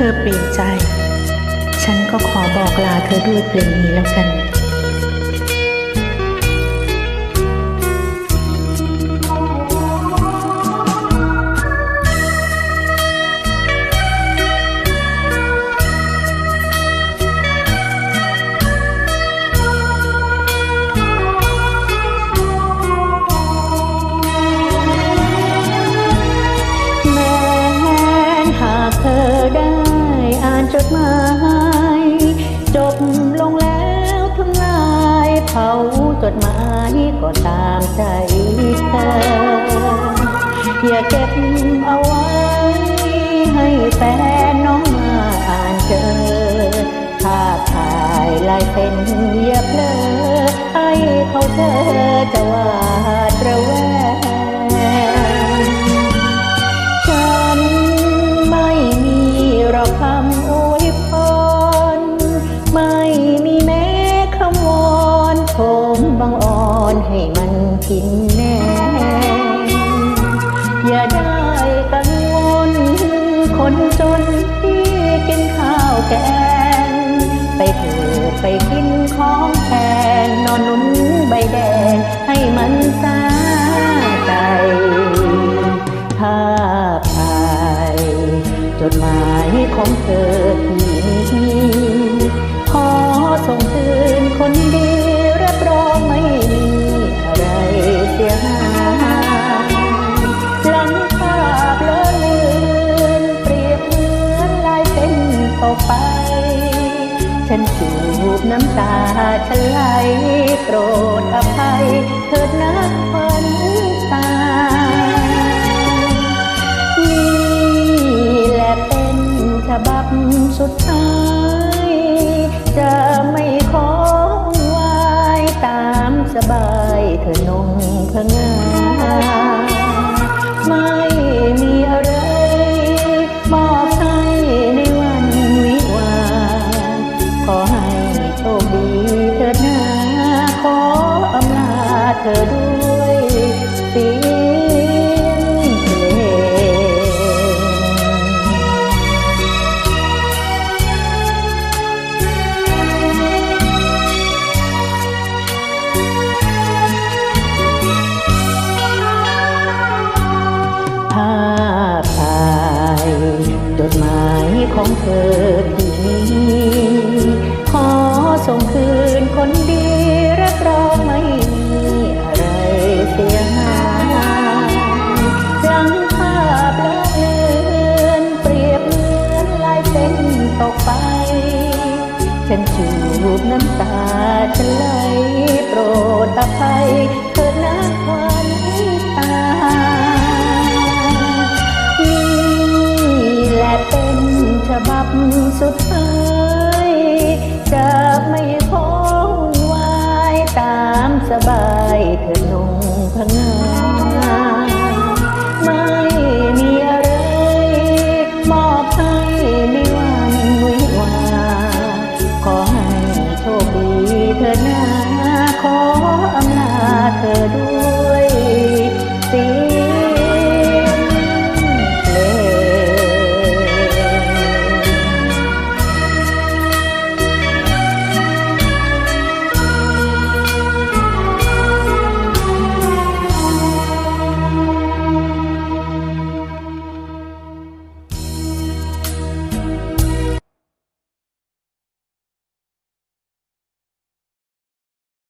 เธอเปลี่ยนใจ ฉันก็ขอบอกลาเธอด้วยเพลงนี้แล้วกันแม้นหากเธอได้ ดหมายจบลงแล้วทำลายเผาจดหมายก็ตามใจเธออย่าเก็บเอาไว้ ให้แฟนน้องมาอ่านเจอภาพถ่ายลายเป็นอย่าเพลอ อนให้มันกินแน่อย่าได้กังวลคนจนที่กินข้าวแกง ไปเถิดไปกินของแพงนอนหนุนใบแดง ให้มันสาใจภาพถ่ายจดหมายของเธอ ไป ฉันจูบน้ำตาฉันไหลโปรดอภัยเถิดนะคนตา นี่แหละเป็นฉบับสุดท้าย จะไม่ขอวุ่นวายตามสบายเธอนงพงาม่มี อด้วยเสียงเพลงภาพถ่ายจดหมายของเธอที่มีขอส่งคืนคนดี รังภาพละเลืนเปรียบเหมือนลายเส้นตกไป ฉันจูบน้ำตาฉันไหลโปรดอภัยเถิดน้ะความตา นี่แหละเป็นฉบับสุดท้ายจะไม่คงไว้ตามสบายเธอหนุ่ม